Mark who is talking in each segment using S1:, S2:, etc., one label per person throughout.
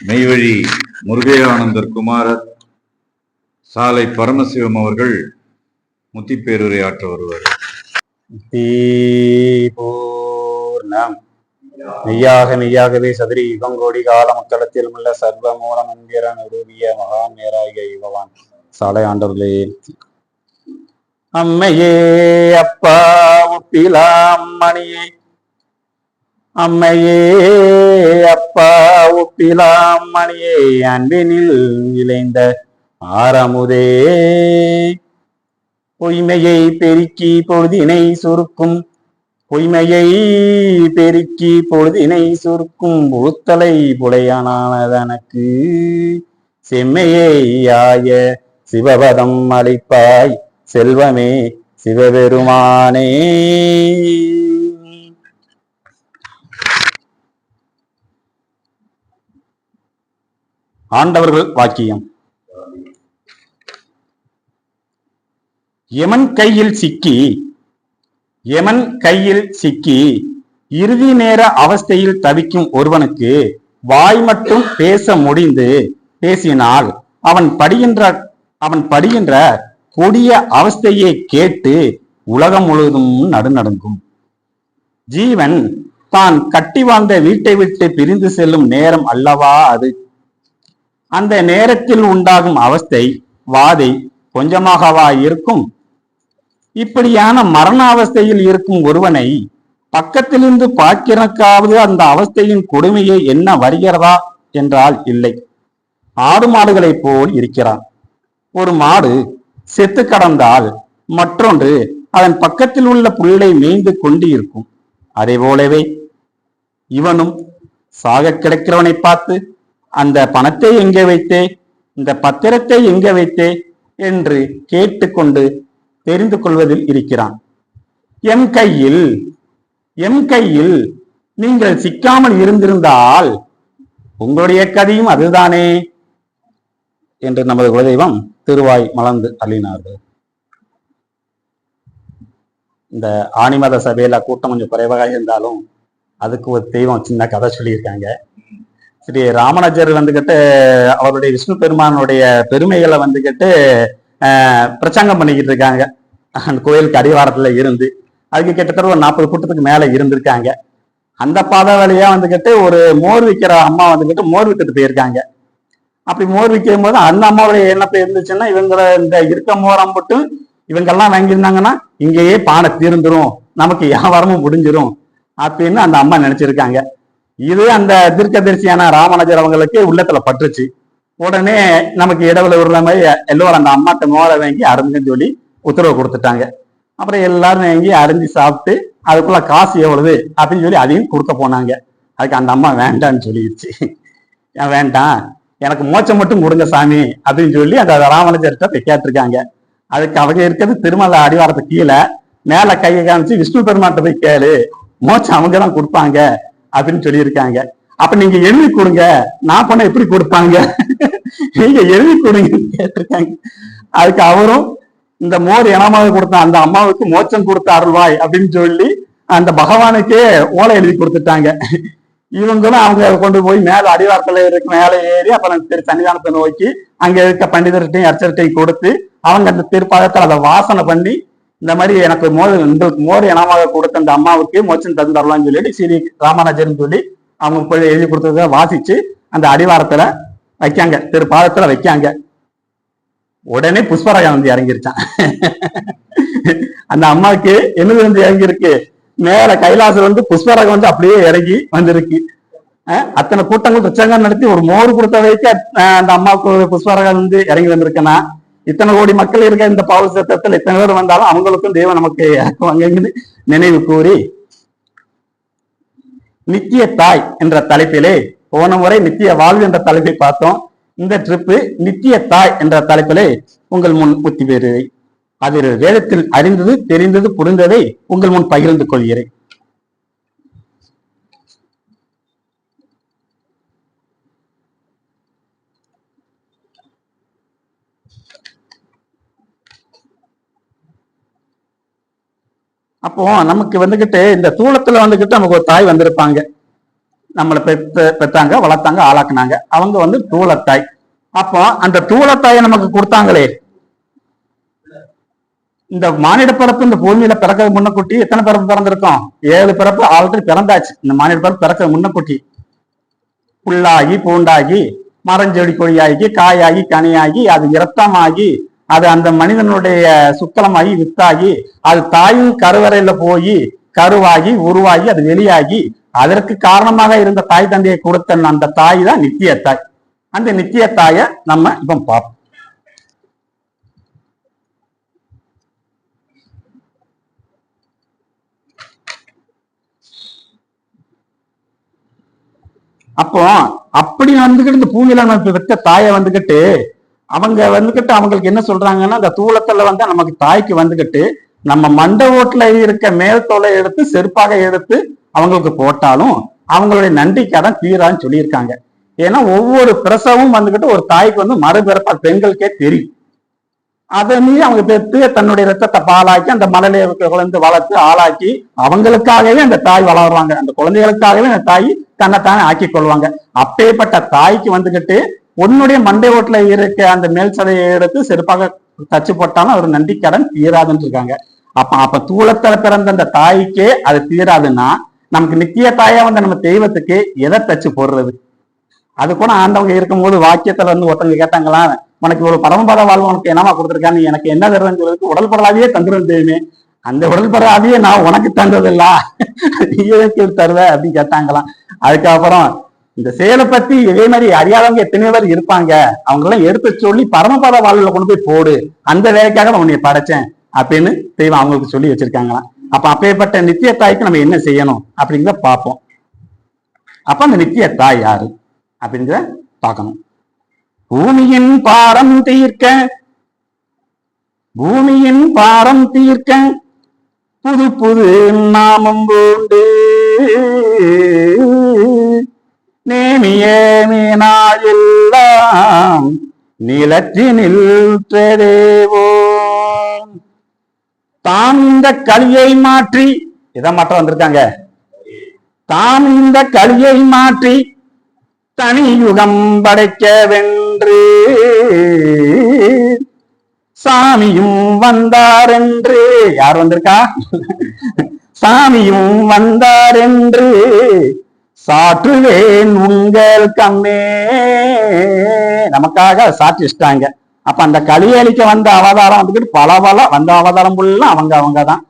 S1: மெய்வழி முருகையானந்தர் குமாரர் சாலை பரமசிவம் அவர்கள் முத்திப்பேருரை ஆற்ற வருவார்.
S2: தீபூர்ணம் மெய்யாக மெய்யாகவே சதுரி யுகங்கோடி கால மக்களத்தில் உள்ள சர்வ மூல மந்திர நிரூபிய மகா மேராகிய யுகவான். சாலை ஆண்டவர்களே அம்மையே அப்பா உப்பிலாம் மணியே அம்மையே அப்பா உப்பிலாம் மணியே அன்பினில் இளைந்த ஆரமுதே. பொய்மையை பெருக்கி பொழுதினை சுருக்கும் பொய்மையை பெருக்கி பொழுதினை சுருக்கும் புழுத்தலை புலையானதனக்கு செம்மையேயாய சிவபதம் அளிப்பாய் செல்வமே சிவபெருமானே. ஆண்டவர்கள் வாக்கியம். எமன் கையில் சிக்கி எமன் கையில் சிக்கி இறுதி நேர அவஸ்தையில் தவிக்கும் ஒருவனுக்கு வாய் மட்டும் பேச முடிந்து பேசினால் அவன் படுகின்ற அவன் படுகின்ற கொடிய அவஸ்தையை கேட்டு உலகம் முழுவதும் நடுநடுங்கும். ஜீவன் தான் கட்டி வாழ்ந்த வீட்டை விட்டு பிரிந்து செல்லும் நேரம் அல்லவா அது? அந்த நேரத்தில் உண்டாகும் அவஸ்தை வாதை கொஞ்சமாகவா இருக்கும்? இப்படியான மரண அவஸ்தையில் இருக்கும் ஒருவனை பக்கத்திலிருந்து பார்க்கிறக்காவது அந்த அவஸ்தையின் கொடுமையை என்ன வருகிறதா என்றால் இல்லை. ஆடு மாடுகளைப் போல் இருக்கிறான். ஒரு மாடு செத்து கடந்தால் மற்றொன்று அதன் பக்கத்தில் உள்ள புல்லை மேய்ந்து கொண்டு இருக்கும் அதே போலவே இவனும் சாக கிடக்கிறவனை பார்த்து அந்த பணத்தை எங்கே வைத்தே இந்த பத்திரத்தை எங்கே வைத்தே என்று கேட்டுக்கொண்டு தெரிந்து கொள்வதில் இருக்கிறான். எம் கையில் எம் கையில் நீங்கள் சிக்காமல் இருந்திருந்தால் உங்களுடைய கதையும் அதுதானே என்று நமது குலதெய்வம் திருவாய் மலர்ந்து அள்ளினார்கள். இந்த ஆணிமத சபையில கூட்டம் கொஞ்சம் குறைவாக இருந்தாலும் அதுக்கு ஒரு தெய்வம் சின்ன கதை சொல்லியிருக்காங்க. ஸ்ரீ ராமநாஜர் வந்துகிட்டு அவருடைய விஷ்ணு பெருமானுடைய பெருமைகளை வந்துகிட்டு பிரச்சாங்கம் பண்ணிக்கிட்டு இருக்காங்க. அந்த கோயிலுக்கு அடிவாரத்தில் இருந்து அதுக்கு கிட்டத்தட்ட ஒரு நாற்பது கூட்டத்துக்கு மேலே இருந்திருக்காங்க. அந்த பாதை வழியாக வந்துக்கிட்டு ஒரு மோர் விற்கிற அம்மா வந்துக்கிட்டு மோர் வித்துட்டு போயிருக்காங்க. அப்படி மோர் விற்கும் போது அந்த அம்மாவுடைய எண்ணப்ப இருந்துச்சுன்னா இவங்கள இந்த இருக்க மோரம் மட்டும் இவங்கெல்லாம் வாங்கியிருந்தாங்கன்னா இங்கேயே பானை தீர்ந்துரும். நமக்கு வியாபாரமும் முடிஞ்சிரும். அப்படின்னு அந்த அம்மா நினைச்சிருக்காங்க. இது அந்த தீர்க்கதரிசியான ராமானுஜர் அவங்களுக்கு உள்ளத்துல பட்டுருச்சு. உடனே நமக்கு இடவுல விடுற மாதிரி எல்லோரும் அந்த அம்மாட்ட மோரை வாங்கி அருந்துன்னு சொல்லி உத்தரவு கொடுத்துட்டாங்க. அப்புறம் எல்லாரும் வாங்கி அரிஞ்சு சாப்பிட்டு அதுக்குள்ள காசு எவ்வளவு அப்படின்னு சொல்லி அதையும் கொடுக்க போனாங்க. அதுக்கு அந்த அம்மா வேண்டான்னு சொல்லிடுச்சு. ஏன் வேண்டாம்? எனக்கு மோச்சம் மட்டும் கொடுங்க சாமி அப்படின்னு சொல்லி அந்த ராமானுஜர்கிட்ட போய் கேட்டிருக்காங்க. அதுக்கு அவங்க இருக்கிறது திருமலை அடிவாரத்துக்கு கீழே மேல கையை காமிச்சு விஷ்ணு பெருமாட்ட போய் கேளு. மோச்சம் அவங்க தான் கொடுப்பாங்க. அப்படின்னு சொல்லியிருக்காங்க. அப்ப நீங்க எழுதி கொடுங்க. நான் பண்ண எப்படி கொடுப்பாங்க? நீங்க எழுதி கொடுங்கன்னு கேட்டிருக்காங்க. அதுக்கு அவரும் இந்த மோர் இனமாக கொடுத்த அந்த அம்மாவுக்கு மோச்சம் கொடுத்த அருள்வாய் அப்படின்னு சொல்லி அந்த பகவானுக்கே ஓலை எழுதி கொடுத்துட்டாங்க. இவங்களும் அவங்க கொண்டு போய் மேல அடிவாரத்துல இருக்க மேல ஏறி அப்புறம் திரு சன்னிதானத்தை நோக்கி அங்க இருக்க பண்டிதர்கிட்டையும் அர்ச்சர்கிட்டையும் கொடுத்து அவங்க அந்த திருப்பாதத்தை அதை வாசனை பண்ணி இந்த மாதிரி எனக்கு மோர் இந்த மோர் இனமாக கொடுத்த அந்த அம்மாவுக்கு மோட்சம் தந்துடலாம்னு சொல்லிட்டு ஸ்ரீ ராமராஜர்னு சொல்லி அவங்க போய் எழுதி கொடுத்ததை வாசிச்சு அந்த அடிவாரத்துல வைக்காங்க திருப்பாதத்துல வைக்காங்க. உடனே புஷ்பராஜா வந்து இறங்கிருச்சான். அந்த அம்மாவுக்கு என்னது வந்து இறங்கி இருக்கு மேல கைலாசம் வந்து புஷ்பராகம் வந்து அப்படியே இறங்கி வந்திருக்கு. அத்தனை கூட்டங்கள் பிரச்சங்கம் நடத்தி ஒரு மோர் கொடுத்த வைக்க அந்த அம்மாவுக்கு புஷ்பராகம் வந்து இறங்கி வந்திருக்கேன்னா இத்தனை கோடி மக்கள் இருக்க இந்த பாவ சத்தத்தில் இத்தனை பேர் வந்தாலும் அவங்களுக்கும் தெய்வம் நமக்கு இறக்குவாங்கன்னு நினைவு கூறி நித்திய தாய் என்ற தலைப்பிலே போன முறை நித்திய வாழ்வு என்ற தலைப்பை பார்த்தோம். இந்த ட்ரிப்பு நித்திய தாய் என்ற தலைப்பிலே உங்கள் முன் புத்தி பெறுவை அதில் வேதத்தில் அறிந்தது தெரிந்தது புரிந்ததை உங்கள் முன் பகிர்ந்து கொள்கிறேன். அப்போ நமக்கு வந்துகிட்டு இந்த தூளத்துல வந்துகிட்டு நமக்கு ஒரு தாய் வந்திருப்பாங்க. நம்மளை பெற்று பெற்றாங்க வளர்த்தாங்க ஆளாக்குனாங்க. அவங்க வந்து தூளத்தாய். அப்போ அந்த தூளத்தாயை நமக்கு கொடுத்தாங்களே. இந்த மானிட பிறப்பு இந்த பூமியில பிறக்க முன்னக்குட்டி எத்தனை பிறப்பு பிறந்திருக்கோம்? ஏழு பிறப்பு ஆல்ரெடி பிறந்தாச்சு. இந்த மானிட பிறப்பு பிறக்க முன்னக்குட்டி. புல்லாகி பூண்டாகி மரஞ்செடி கொடியாகி காயாகி கனியாகி அது இரத்தமாகி அது அந்த மனிதனுடைய சுத்தலமாகி வித்தாகி அது தாயின் கருவறையில போய் கருவாகி உருவாகி அது வெளியாகி அதற்கு காரணமாக இருந்த தாய் தந்தையை கொடுத்த அந்த தாய் தான் நித்திய தாய். அந்த நித்திய தாயை நம்ம இப்ப பார்ப்போம். அப்போ அப்படி வந்துகிட்டு இந்த பூமியில நம்ம பெற்ற தாயை வந்துகிட்டு அவங்க வந்துகிட்டு அவங்களுக்கு என்ன சொல்றாங்கன்னா அந்த தூளத்துல வந்து நமக்கு தாய்க்கு வந்துகிட்டு நம்ம மண்ட ஓட்டுல இருக்க மேல் தோலை எடுத்து செருப்பாக எடுத்து அவங்களுக்கு போட்டாலும் அவங்களுடைய நன்றிக்காதான் தீரான்னு சொல்லியிருக்காங்க. ஏன்னா ஒவ்வொரு பிரசவமும் வந்துகிட்டு ஒரு தாய்க்கு வந்து மறுபிறப்பா பெண்களுக்கே தெரியும். அதை மீறி அவங்க பெற்று தன்னுடைய ரத்தத்தை பாலாக்கி அந்த மலையில குழந்தை வளர்த்து ஆளாக்கி அவங்களுக்காகவே அந்த தாய் வளருவாங்க. அந்த குழந்தைகளுக்காகவே அந்த தாய் தன்னைத்தானே ஆக்கி கொள்வாங்க. அப்பேற்பட்ட தாய்க்கு வந்துகிட்டு உன்னுடைய மண்டை ஓட்டுல இருக்க அந்த மேல் சதையை எடுத்து செருப்பாக தச்சு போட்டாலும் அவர் கடன் தீராதுன்னு இருக்காங்க. அப்ப அப்ப தூளத்துல பிறந்த அந்த தாய்க்கே அது தீராதுன்னா நமக்கு நித்திய தாயா வந்த நம்ம தெய்வத்துக்கு எதை தச்சு போடுறது? அது கூட ஆண்டவங்க இருக்கும்போது வாக்கியத்துல வந்து ஒருத்தவங்க கேட்டாங்களா உனக்கு ஒரு பரமபத வாழ்வு உனக்கு என்னமா கொடுத்துருக்கான்னு எனக்கு என்ன தருவேன்னு சொல்றதுக்கு உடல் பரவாதையே தந்துடும் தெய்வமே. அந்த உடல் பரவாதையே நான் உனக்கு தந்ததில்ல. நீ எதுக்கு தருவ அப்படின்னு கேட்டாங்களாம். அதுக்கப்புறம் இந்த செயலை பத்தி இதே மாதிரி அறியாதவங்க எத்தனையோ பேர் இருப்பாங்க. அவங்க எல்லாம் எடுத்து சொல்லி பரமபத வாழ்வில் கொண்டு போய் போடு. அந்த வேலைக்காக நான் உன்னை படைச்சேன் அப்படின்னு தெய்வம் அவங்களுக்கு சொல்லி வச்சிருக்காங்களாம். அப்ப அப்பேற்பட்ட நித்திய தாய்க்கு நம்ம என்ன செய்யணும் அப்படிங்கிறத பார்ப்போம். அப்ப அந்த நித்திய தாய் யாரு அப்படிங்கிறத பார்க்கணும். பூமியின் பாரம் தீர்க்க பூமியின் பாரம் தீர்க்க புது புது நாமம் பூண்டு நேமிய மீனாயெல்லாம் நிலத்தினில் தேவோ தான் இந்த கலியை மாற்றி இதை மாற்றம் வந்திருக்காங்க. தான் இந்த கலியை மாற்றி தனி யுகம் படைக்க வென்று சாமியும் வந்தாரென்று. யார் வந்திருக்கா? சாமியும் வந்தாரென்று. சாற்றுவேன் உங்கள் கண்ணே. நமக்காக சாற்றிச்சிட்டாங்க அப்ப அந்த கலியளிக்க வந்த அவதாரம் வந்துக்கிட்டு பல பல வந்த அவதாரம் ஃபுல்லா அவங்க அவங்க தான்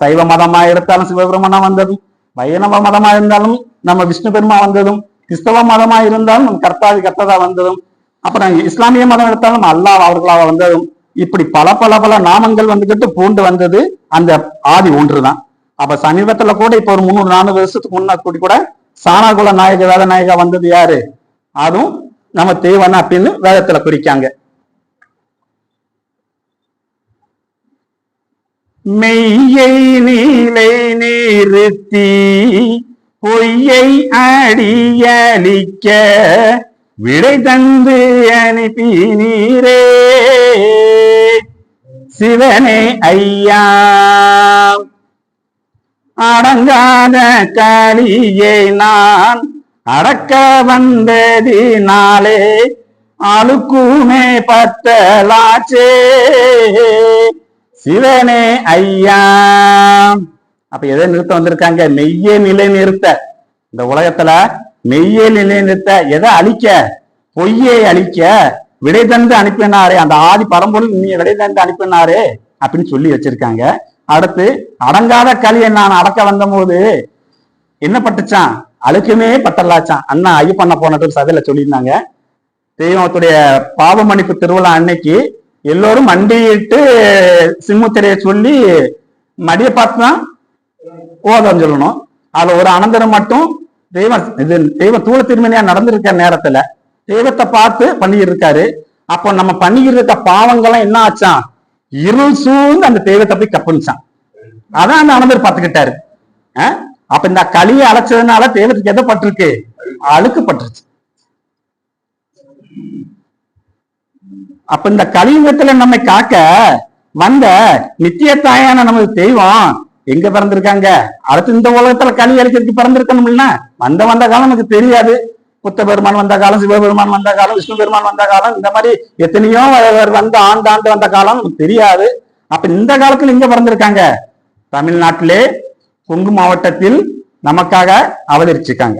S2: சைவ மதமா இருந்தாலும் சிவபெருமனா வந்ததும் வைணவ மதமா இருந்தாலும் நம்ம விஷ்ணு பெருமா வந்ததும் கிறிஸ்தவ மதமா இருந்தாலும் நம்ம கர்த்தாதி கர்த்ததா வந்ததும் அப்புறம் இஸ்லாமிய மதம் எடுத்தாலும் அல்லாஹ் அவர்களாக வந்ததும் இப்படி பல பல பல நாமங்கள் வந்துக்கிட்டு பூண்டு வந்தது அந்த ஆதி ஒன்று தான் அப்ப சமீபத்துல கூட இப்ப ஒரு முந்நூறு நானூறு வருஷத்துக்கு முன்னாடி கூட சாணாகுல நாயக வேத நாயகா வந்தது யாரு? அதுவும் நம்ம தேவன் அப்படின்னு வேதத்துல குறிக்காங்க. மெய்யை நீலை நிறுத்தி பொய்யை அடியளிக்க விடை தந்து அனுப்பி நீரே சிவனே ஐயா. அடங்காத காளியை நான் அடக்க வந்ததினாலே அழுக்குமே பத்தலாச்சே. சிவனே ஐயா. அப்ப எதை நிறுத்த வந்திருக்காங்க? மெய்யே நிலை நிறுத்த இந்த உலகத்துல மெய்யே நிலை நிறுத்த எதை அழிக்க? பொய்யை அழிக்க. விடை தந்து அனுப்பினாரே. அந்த ஆதி பரம்பொருள் நீ விடை தந்து அனுப்பினாரே அப்படின்னு சொல்லி வச்சிருக்காங்க. அடுத்து அடங்காத களியை நான் அடக்க வந்த போது என்ன பட்டுச்சான்? அழுக்குமே பத்தலாச்சான் அண்ணா ஐயப்பண்ண போனது சதையில சொல்லியிருந்தாங்க. தெய்வத்துடைய பாவ மன்னிப்பு திருவிழா அன்னைக்கு எல்லோரும் மண்டியிட்டு சிம்முத்திரையை சொல்லி மடியை பார்த்து தான் ஓதம் சொல்லணும். அதுல ஒரு அனந்தரம் மட்டும் தெய்வம் இது தெய்வ தூள திருமணியா நடந்திருக்க நேரத்துல தெய்வத்தை பார்த்து பண்ணிக்கிட்டு இருக்காரு அப்போ நம்ம பண்ணிக்கிட்டு இருக்க பாவங்கள்லாம் என்ன ஆச்சான்? இருள் சூழ்ந்து அந்த தெய்வத்தை போய் கப்புனுச்சான் அதான் அந்த அனந்தர் பார்த்துக்கிட்டாரு. அஹ்? அப்ப இந்த களியை அழைச்சதுனால தெய்வத்துக்கு எதை பட்டிருக்கு? அழுக்கு பட்டுருச்சு அப்ப இந்த கலியுகத்துல நம்மை காக்க வந்த நித்திய தாயான நமது தெய்வம் எங்க பிறந்திருக்காங்க? அடுத்து இந்த உலகத்துல களி அழிக்கிறதுக்கு பிறந்திருக்கணும்ல. வந்த வந்த காலம் நமக்கு தெரியாது. புத்த பெருமான் வந்த காலம் சிவபெருமான் வந்த காலம் விஷ்ணு பெருமான் வந்த காலம் இந்த மாதிரி எத்தனையோ வந்த ஆண்டு ஆண்டு வந்த காலம் நமக்கு தெரியாது. அப்ப இந்த காலத்துல இங்க பிறந்திருக்காங்க. தமிழ்நாட்டிலே கொங்கு மாவட்டத்தில் நமக்காக அவதரிச்சிருக்காங்க.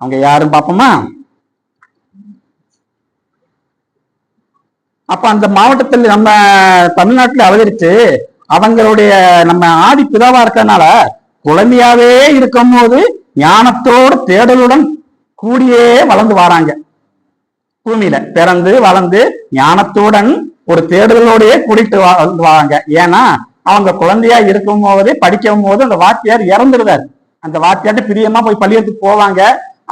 S2: அவங்க யாரும் பார்ப்போமா? அப்ப அந்த மாவட்டத்தில் நம்ம தமிழ்நாட்டில் அவதரிச்சு அவங்களுடைய நம்ம ஆதி பிதாவா இருக்கிறதுனால குழந்தையாவே இருக்கும்போது ஞானத்தோட தேடலுடன் கூடியே வளர்ந்து வராங்க. பூமியில பிறந்து வளர்ந்து ஞானத்துடன் ஒரு தேடுதலோடயே கூடிட்டு வளர்ந்து வராங்க. ஏன்னா அவங்க குழந்தையா இருக்கும் போதே படிக்கும் போது அந்த வாத்தியார் இறந்துருதாரு அந்த வாத்தியார்ட்ட பிரியமா போய் பள்ளியத்துக்கு போவாங்க.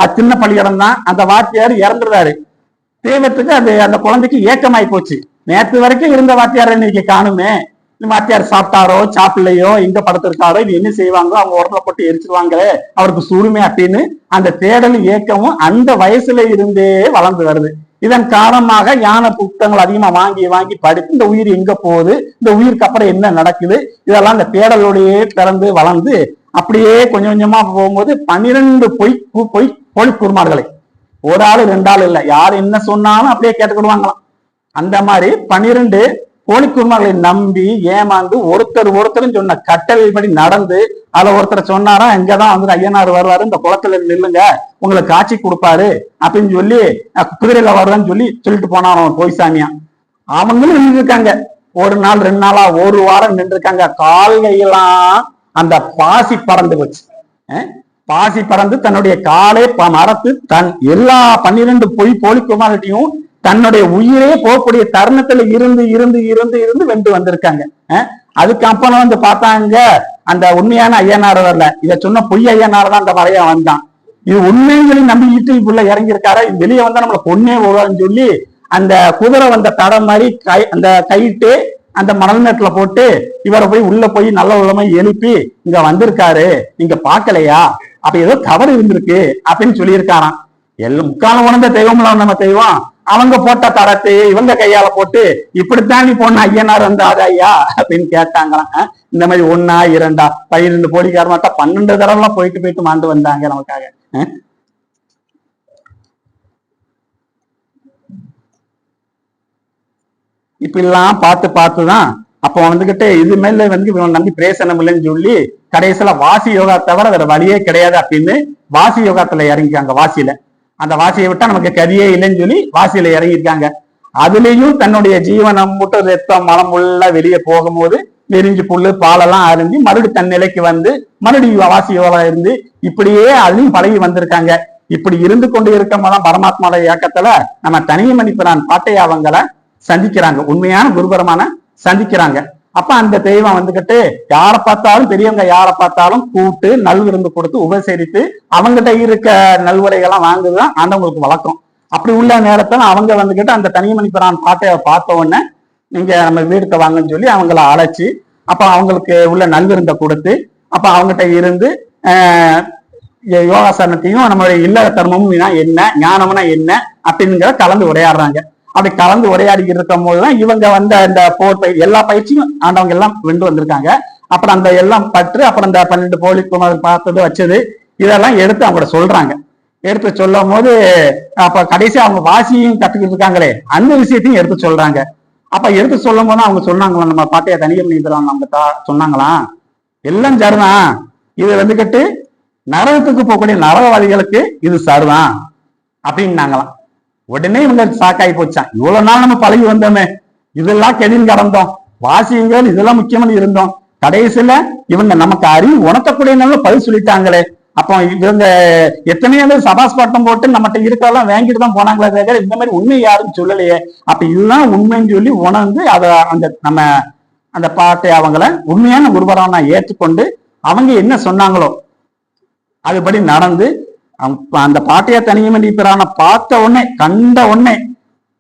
S2: அது சின்ன பள்ளியிடம் தான். அந்த வாத்தியார் இறந்துருதாரு தெய்வத்துக்கு அது அந்த குழந்தைக்கு ஏக்கமாயி போச்சு. நேற்று வரைக்கும் இருந்த வாத்தியார் இன்னைக்கு காணுமே. வாத்தியார் சாப்பிட்டாரோ சாப்பிடலையோ எங்க படுத்திருக்காரோ இது என்ன செய்வாங்களோ அவங்க உடம்புல போட்டு எரிச்சிருவாங்களே அவருக்கு சுடுமே அப்படின்னு அந்த தேடல் இயக்கமும் அந்த வயசுல இருந்தே வளர்ந்து வருது. இதன் காரணமாக யானை புத்தகங்கள் அதிகமா வாங்கி வாங்கி படித்து இந்த உயிர் எங்க போகுது இந்த உயிருக்கு அப்புறம் என்ன நடக்குது இதெல்லாம் இந்த தேடலோடையே பிறந்து வளர்ந்து அப்படியே கொஞ்சம் கொஞ்சமா போகும்போது பன்னிரண்டு பொய் பொய் பொய் குருமார்களை ஒரு ஆள் ரெண்டு ஆள் இல்லை. யார் என்ன சொன்னாலும் அப்படியே கேட்டுக்கிடுவாங்களாம் அந்த மாதிரி பன்னிரெண்டு கோழி நம்பி ஏமாந்து ஒருத்தர் ஒருத்தரும் சொன்ன கட்டளைப்படி நடந்து அதுல ஒருத்தர் சொன்னாரா இங்கதான் வந்து ஐயனார் வருவாரு இந்த குளத்துல நில்லுங்க உங்களுக்கு காட்சி கொடுப்பாரு அப்படின்னு சொல்லி குதிரையில வருவான்னு சொல்லி சொல்லிட்டு போனான் அவன் போய் சாமியா. அவங்களும் நின்றுருக்காங்க. ஒரு நாள் ரெண்டு நாளா ஒரு வாரம் நின்றுருக்காங்க. கால்கையெல்லாம் அந்த பாசி பறந்து போச்சு. பாசி பறந்து தன்னுடைய காலை மறத்து தன் எல்லா பன்னிரண்டு பொய் போலிக்குமார்கிட்டையும் தன்னுடைய உயிரே போகக்கூடிய தருணத்துல இருந்து இருந்து இருந்து இருந்து வென்று வந்திருக்காங்க. அதுக்கப்புறம் வந்து பார்த்தாங்க அந்த உண்மையான ஐயனார் வரல. இத சொன்ன பொய் ஐயனார் தான் அந்த வரைய வந்தான் இது உண்மைகளை நம்பிக்கிட்டு இப்புள்ள இறங்கியிருக்காரு? வெளியே வந்தா நம்மள பொண்ணே போவான்னு சொல்லி அந்த குதிரை வந்த தடம் மாதிரி கை அந்த கைட்டு அந்த மணல் மேட்டுல போட்டு இவரை போய் உள்ள போய் நல்ல உள்ளமா எழுப்பி இங்க வந்திருக்காரு. நீங்க பாக்கலையா அப்ப ஏதோ தவறு இருந்திருக்கு. அப்படின்னு சொல்லியிருக்காராம். எல்லாம் முக்காலம் உணர்ந்த தெய்வம்லாம் நம்ம தெய்வம். அவங்க போட்ட தரத்தை இவங்க கையால போட்டு இப்படித்தான் நீ பொண்ணு ஐயனார் வந்து ஐயா அப்படின்னு கேட்டாங்களாம். இந்த மாதிரி ஒன்னா இரண்டா? பன்னிரெண்டு போலிக்கார மாட்டா பன்னெண்டு தடவை போயிட்டு போயிட்டு மாண்டு வந்தாங்க நமக்காக. அஹ் இப்படிலாம் பார்த்து பார்த்து தான் அப்போ வந்துகிட்டு இது மேல வந்து இவன் நம்பி பிரேசனம் இல்லைன்னு சொல்லி கடைசியில வாசி யோகா தவிர வேற வழியே கிடையாது அப்படின்னு வாசி யோகாத்துல இறங்கிக்காங்க வாசியில அந்த வாசியை விட்டா நமக்கு கதியே இல்லைன்னு சொல்லி வாசியில இறங்கியிருக்காங்க. அதுலயும் தன்னுடைய ஜீவனம் முட்டை ரத்தம் மலம் உள்ள வெளியே போகும்போது நெறிஞ்சு புல்லு பாலெல்லாம் அரிஞ்சு மறுபடி தன் நிலைக்கு வந்து மறுபடியும் வாசி இருந்து இப்படியே அதுலயும் பழகி வந்திருக்காங்க. இப்படி இருந்து கொண்டு இருக்கம்போதான் பரமாத்மாவோட இயக்கத்துல நம்ம தனிய மதிப்பினான் பாட்டையா சந்திக்கிறாங்க. உண்மையான குருபரமான சந்திக்கிறாங்க. அப்ப அந்த தெய்வம் வந்துகிட்டு யாரை பார்த்தாலும் பெரியவங்க யாரை பார்த்தாலும் கூப்பிட்டு நல்விருந்து கொடுத்து உபசரித்து அவங்ககிட்ட இருக்க நல்வரைகள்லாம் வாங்குதுதான் ஆண்டவங்களுக்கு வழக்கம். அப்படி உள்ள நேரத்துல அவங்க வந்துகிட்டு அந்த தனிமணி பிரான் பாட்டையை பார்த்த உடனே நீங்க நம்ம வீடுக்கு வாங்கன்னு சொல்லி அவங்கள அழைச்சி அப்ப அவங்களுக்கு உள்ள நல்விருந்தை கொடுத்து அப்ப அவங்ககிட்ட இருந்து யோகாசனத்தையும் நம்மளுடைய இல்ல தர்மமும் என்ன ஞானம்னா என்ன அப்படிங்கிற கலந்து உரையாடுறாங்க. அப்படி கலந்து உரையாடிக்கிட்டு இருக்கும் போதுதான் இவங்க வந்த அந்த போர் பயிற்சி எல்லா பயிற்சியும் ஆண்டவங்க எல்லாம் வென்று வந்திருக்காங்க. அப்புறம் அந்த எல்லாம் பற்று அப்புறம் இந்த பன்னெண்டு போலி குமார் பார்த்தது வச்சது இதெல்லாம் எடுத்து அவங்கள சொல்றாங்க. எடுத்து சொல்லும் போது அப்ப கடைசி அவங்க வாசியும் கத்துக்கிட்டு இருக்காங்களே அந்த விஷயத்தையும் எடுத்து சொல்றாங்க. அப்ப எடுத்து சொல்லும் போது அவங்க சொன்னாங்களா நம்ம பாட்டையை தனியம் பண்ணிக்கலாம் நம்ம தா- சொன்னாங்களாம் எல்லாம் சரிதான். இது வந்துகிட்டு நரகத்துக்கு போகக்கூடிய நரகவாதிகளுக்கு இது சரிதான் அப்படின்னாங்களாம். உடனே இவங்க சாக்காய் போச்சான் இவ்வளவு நாள் நம்ம பழகி வந்தோமே. இதெல்லாம் கெதில் கடந்தோம். வாசியங்கள் இதெல்லாம் முக்கியமான இருந்தோம். கடைசியில இவங்க நமக்கு அறிவு உணர்த்தக்கூடிய நல்ல பதில் சொல்லிட்டாங்களே. அப்போ இவங்க எத்தனையோ பேர் சபாஸ் பட்டம் போட்டு நம்மகிட்ட இருக்கெல்லாம் வாங்கிட்டு தான் போனாங்களே தவிர இந்த மாதிரி உண்மை யாரும் சொல்லலையே. அப்ப இதுதான் உண்மைன்னு சொல்லி உணர்ந்து அதை அந்த நம்ம அந்த பாட்டை அவங்கள உண்மையான குருபரவனை ஏற்றுக்கொண்டு அவங்க என்ன சொன்னாங்களோ அதுபடி நடந்து அந்த பாட்டையா தனியமணி பிரான பார்த்த உடனே கண்ட உடனே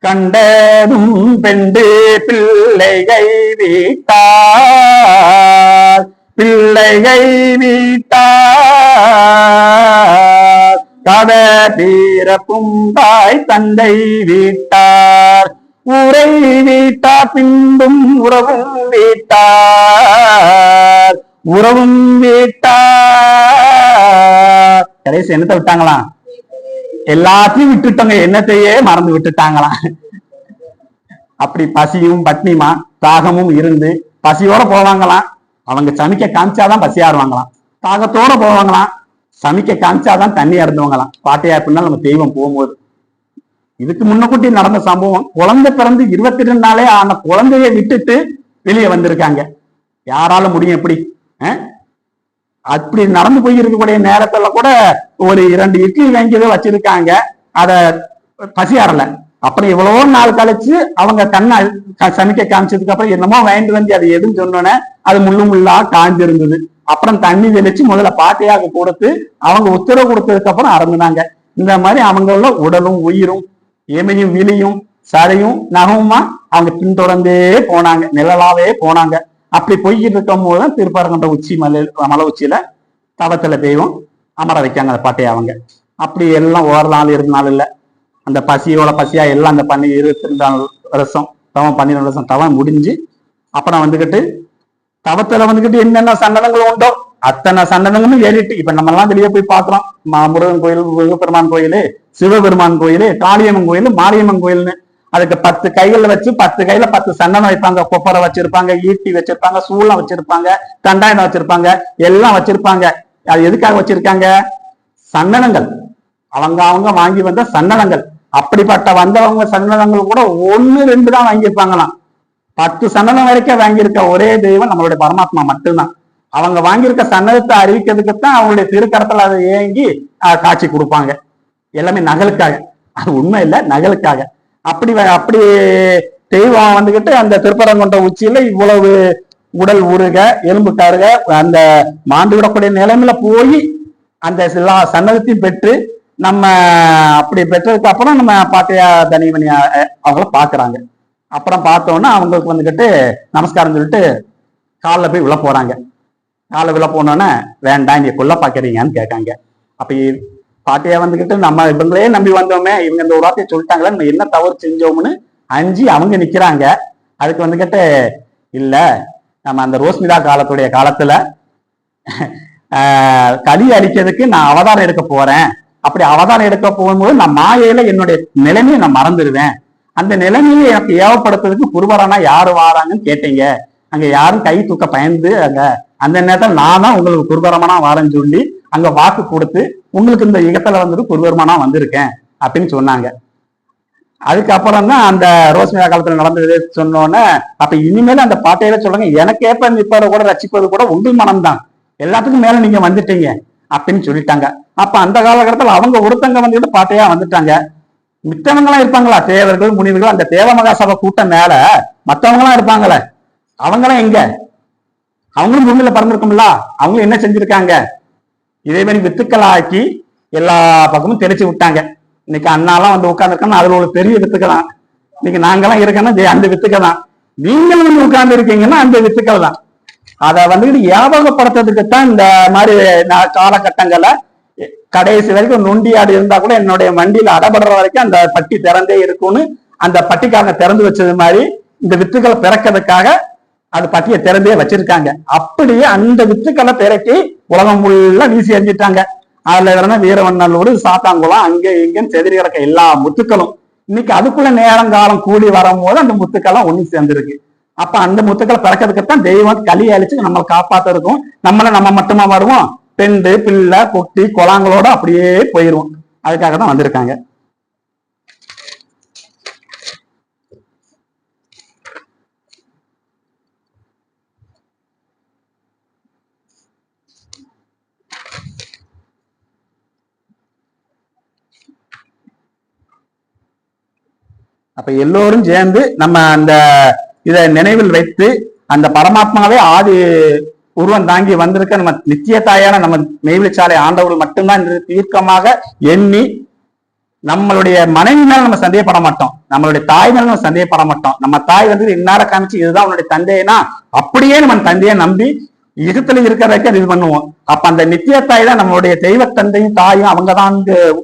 S2: கண்டதும் பெண்டு பிள்ளைகை வீட்டார். பிள்ளைகை வீட்டார். கத தீரப்பும் தாய் தந்தை வீட்டார். உரை வீட்டார் பின்பும் உறவும் வீட்டார். உறவும் வீட்டார். கடைசி என்னத்தை விட்டாங்களாம்? எல்லாத்தையும் விட்டுட்டோங்க. என்னத்தையே மறந்து விட்டுட்டாங்களாம். அப்படி பசியும் பட்னியுமா தாகமும் இருந்து பசியோட போவாங்களாம். அவங்க சமைக்க காமிச்சாதான் பசி ஆடுவாங்களாம் தாகத்தோட போவாங்களாம். சமைக்க காமிச்சாதான் தண்ணி இறந்துவாங்களாம் பாட்டையா பின்னால் நம்ம தெய்வம் போகும்போது. இதுக்கு முன்னக்கூட்டி நடந்த சம்பவம் குழந்தை பிறந்து இருபத்தி ரெண்டு நாளே ஆன குழந்தைய விட்டுட்டு வெளியே வந்திருக்காங்க. யாரால முடியும் எப்படி? அப்படி நடந்து போய் இருக்கக்கூடிய நேரத்துல கூட ஒரு இரண்டு இட்லி வாங்கியதை வச்சிருக்காங்க. அத பசியாறல. அப்புறம் எவ்வளவோ நாள் கழிச்சு அவங்க கண்ணை க- சமைக்க காமிச்சதுக்கு அப்புறம் என்னமோ வாங்கிட்டு வந்து அது எதுன்னு சொன்னோன்னே அது முள்ளு முள்ளா காஞ்சிருந்தது. அப்புறம் தண்ணி தெளிச்சு முதல்ல பாட்டையாக கொடுத்து அவங்க உத்தரவு கொடுத்ததுக்கு அப்புறம் அறந்துனாங்க. இந்த மாதிரி அவங்கள உடலும் உயிரும் எமையும் விழியும் சரையும் நகமுமா அவங்க பின்தொடர்ந்தே போனாங்க. நிழலாவே போனாங்க. அப்படி போய்கிட்டு இருக்கும் போது தான் திருப்பரங்குன்ற உச்சி மலை மலை உச்சியில தவத்தில் தெய்வம் அமர வைக்காங்க அந்த பாட்டையை அவங்க. அப்படி எல்லாம் ஒரு நாள் இரு நாள் இல்ல. அந்த பசியோட பசியா எல்லாம் அந்த பண்ணி இருபத்தி ரெண்டு நாள் வருஷம் தவம் பன்னிரெண்டு வருஷம் தவம் முடிஞ்சு அப்புறம் வந்துகிட்டு தவத்துல வந்துகிட்டு என்னென்ன சண்டனங்கள் உண்டோ அத்தனை சன்னதங்களும் ஏறிட்டு இப்ப நம்ம எல்லாம் வெளியே போய் பார்க்கலாம் மா- முருகன் கோயில் முருகப்பெருமான் கோயிலு சிவபெருமான் கோயிலு காளியம்மன் கோயில் மாரியம்மன் கோயில்னு அதுக்கு பத்து கைகள் வச்சு பத்து கையில பத்து சண்டனம் வைப்பாங்க. கொப்பரை வச்சிருப்பாங்க ஈட்டி வச்சிருப்பாங்க சூளம் வச்சிருப்பாங்க தண்டாயம் வச்சிருப்பாங்க எல்லாம் வச்சிருப்பாங்க. அது எதுக்காக வச்சிருக்காங்க? சண்டனங்கள் அவங்க அவங்க வாங்கி வந்த சண்டனங்கள் அப்படிப்பட்ட வந்தவங்க சன்னதங்கள் கூட ஒண்ணு ரெண்டு தான் வாங்கியிருப்பாங்களாம். பத்து சண்டனம் வரைக்கும் வாங்கியிருக்க ஒரே தெய்வம் நம்மளுடைய பரமாத்மா மட்டும்தான். அவங்க வாங்கியிருக்க சன்னதத்தை அறிவிக்கிறதுக்கு தான் அவங்களுடைய திருக்கரத்துல அதை ஏங்கி காட்சி கொடுப்பாங்க. எல்லாமே நகலுக்காக. அது உண்மை இல்லை நகலுக்காக. அப்படி வ- அப்படி தெய்வம் வந்துகிட்டு அந்த திருப்பரங்குன்ற உச்சியில இவ்வளவு உடல் உருக எலும்பு கருக அந்த மாண்டு விடக்கூடிய நிலைமையில போய் அந்த எல்லா சன்னதத்தையும் பெற்று நம்ம அப்படி பெற்றதுக்கு அப்புறம் நம்ம பாட்டையா தனிமணி அவங்கள பாக்குறாங்க. அப்புறம் பார்த்தோன்னா அவங்களுக்கு வந்துகிட்டு நமஸ்காரம் சொல்லிட்டு காலில் போய் விழ போறாங்க. காலில் விழ போனோன்னே வேண்டாம் நீ கொல்ல பார்க்குறீங்கன்னு கேட்காங்க. அப்ப பாட்டியா வந்துகிட்டு நம்ம இவங்களே நம்பி வந்தோமே இவங்க இந்த ஒரு வார்த்தையை சொல்லிட்டாங்களே நம்ம என்ன தவறு செஞ்சோம்னு அஞ்சு அவங்க நிக்கிறாங்க. அதுக்கு வந்துகிட்டு இல்ல நம்ம அந்த ரோஸ்மிதா காலத்துடைய காலத்துல களி அடிக்கிறதுக்கு நான் அவதாரம் எடுக்க போறேன். அப்படி அவதாரம் எடுக்க போகும்போது நான் மாயையில என்னுடைய நிலைமையை நான் மறந்துடுவேன். அந்த நிலைமையை எனக்கு ஏவப்படுத்துறதுக்கு குருவரனா யாரு வாராங்கன்னு கேட்டீங்க. அங்க யாரும் கை தூக்க பயந்து அங்க அந்த நேரத்தில் நான் தான் உங்களுக்கு குருவரமனா வாரேன்னு சொல்லி அங்க வாக்கு கொடுத்து உங்களுக்கு இந்த யுகத்துல வந்துட்டு குருவரமனா வந்திருக்கேன் அப்படின்னு சொன்னாங்க. அதுக்கப்புறம் தான் அந்த ரோஸ்மியா காலத்துல நடந்தது சொன்னோன்னே அப்ப இனிமேல் அந்த பாட்டையில சொல்லுங்க. எனக்கு ஏப்ப நிற்பதை கூட ரசிப்பது கூட உங்கள் மனம்தான். எல்லாத்துக்கும் மேல நீங்க வந்துட்டீங்க அப்படின்னு சொல்லிட்டாங்க. அப்ப அந்த காலகட்டத்தில் அவங்க ஒருத்தங்க வந்துட்டு பாட்டையா வந்துட்டாங்க. மித்தவங்களாம் இருப்பாங்களா? தேவர்கள் முனிவர்கள் அந்த தேவ மகாசபை கூட்டம் மேல மற்றவங்களாம் இருப்பாங்களே. அவங்களாம் எங்க? அவங்களும் பூமியில பறந்துருக்கும்ல. அவங்களும் என்ன செஞ்சிருக்காங்க? இதே மாதிரி வித்துக்களை ஆக்கி எல்லா பக்கமும் தெரிச்சு விட்டாங்க. இன்னைக்கு அண்ணாலாம் வந்து உட்காந்துருக்கோம்னா அதுல ஒரு பெரிய வித்துக்கள் தான். இன்னைக்கு நாங்கெல்லாம் இருக்கோம்னா அந்த வித்துக்கள் தான். நீங்களும் வந்து உட்கார்ந்து இருக்கீங்கன்னா அந்த வித்துக்கள் தான். அதை வந்து ஞாபகப்படுத்துறதுக்கு தான் இந்த மாதிரி நா- காலகட்டங்கள்ல கடைசி வரைக்கும் நொண்டியாடு இருந்தா கூட என்னுடைய வண்டியில அடபடுற வரைக்கும் அந்த பட்டி திறந்தே இருக்கும்னு அந்த பட்டிக்காரங்க திறந்து வச்சது மாதிரி இந்த வித்துக்களை பிறக்கிறதுக்காக அது பட்டியை திறந்தே வச்சிருக்காங்க. அப்படியே அந்த வித்துக்களை பிறக்கி உலகம் ஃபுல்லா வீசி எறிஞ்சிட்டாங்க. அதுல வேணா வீரவண்ணலோடு சாத்தாங்குளம் அங்கே இங்கன்னு செதறி கிடக்க எல்லா முத்துக்களும். இன்னைக்கு அதுக்குள்ள நேரங்காலம் கூடி வரும்போது அந்த முத்துக்கெல்லாம் ஒண்ணு சேர்ந்துருக்கு. அப்ப அந்த முத்துக்களை பிறக்கிறதுக்குத்தான் தெய்வம் களி அழிச்சு நம்மளை காப்பாத்த இருக்கும் நம்மள நம்ம மட்டுமா வருவோம்? பெண்டு பிள்ளை குட்டி குழாங்களோட அப்படியே போயிருவோம். அதுக்காக தான் வந்திருக்காங்க. அப்ப எல்லோரும் சேர்ந்து நம்ம அந்த இதை நினைவில் வைத்து அந்த பரமாத்மாவே ஆதி உருவம் தாங்கி வந்திருக்க நம்ம நித்திய தாயான நம்ம மெய்விழிச்சாலை ஆண்டவர்கள் மட்டும்தான் என்று தீர்க்கமாக எண்ணி நம்மளுடைய மனைவி மேல நம்ம சந்தேகப்பட மாட்டோம். நம்மளுடைய தாய் மேல நம்ம சந்தேகப்பட மாட்டோம். நம்ம தாய் வந்து இன்னார காமிச்சு இதுதான் உன்னுடைய தந்தையனா அப்படியே நம்ம தந்தையை நம்பி யுகத்துல இருக்கிற வரைக்கும் இது பண்ணுவோம். அப்ப அந்த நித்திய தாய் தான் நம்மளுடைய தெய்வ தந்தையும் தாயும் அவங்கதான்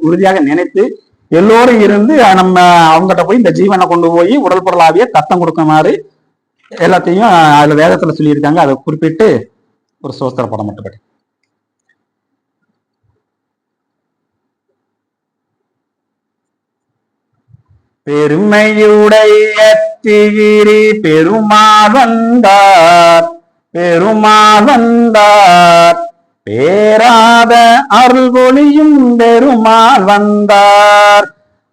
S2: உறுதியாக நினைத்து எல்லோரும் இருந்து நம்ம அவங்ககிட்ட போய் இந்த ஜீவனை கொண்டு போய் உடல் பொருளாவிய தத்தம் மாதிரி எல்லாத்தையும் அதுல வேதத்துல சொல்லியிருக்காங்க. அதை குறிப்பிட்டு ஒரு சோஸ்திர படம் மட்டுப்படி பெருமையுடைய திகிரி பெருமா வந்தார் பெருமா வந்தார் பேராத அருள்கொழியும் பெருமாள் வந்தார்.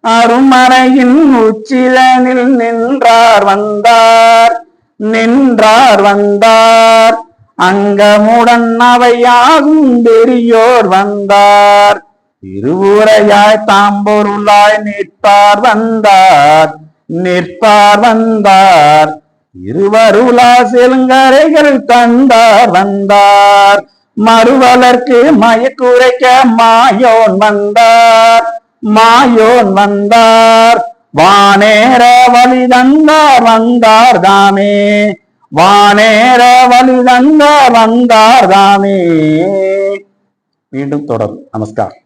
S2: அருமறையின் உச்சிலனில் நின்றார் வந்தார். நின்றார் வந்தார். அங்கமுடன் அவையாகும் பெரியோர் வந்தார். இருவுரையாய் தாம்பொருளாய் நிற்பார் வந்தார். நிற்பார் வந்தார். இருவருளா செலுங்கரைகள் தந்தார் வந்தார். மறுவலர்க்கு மயக்குரைக்க மாயோன் வந்தார் மாயோன் வந்தார். வானேர வழி தந்தார் வந்தார் தாமே வானேர வழி தந்தார் வந்தார் தாமே. மீண்டும் தொடரும். நமஸ்கார்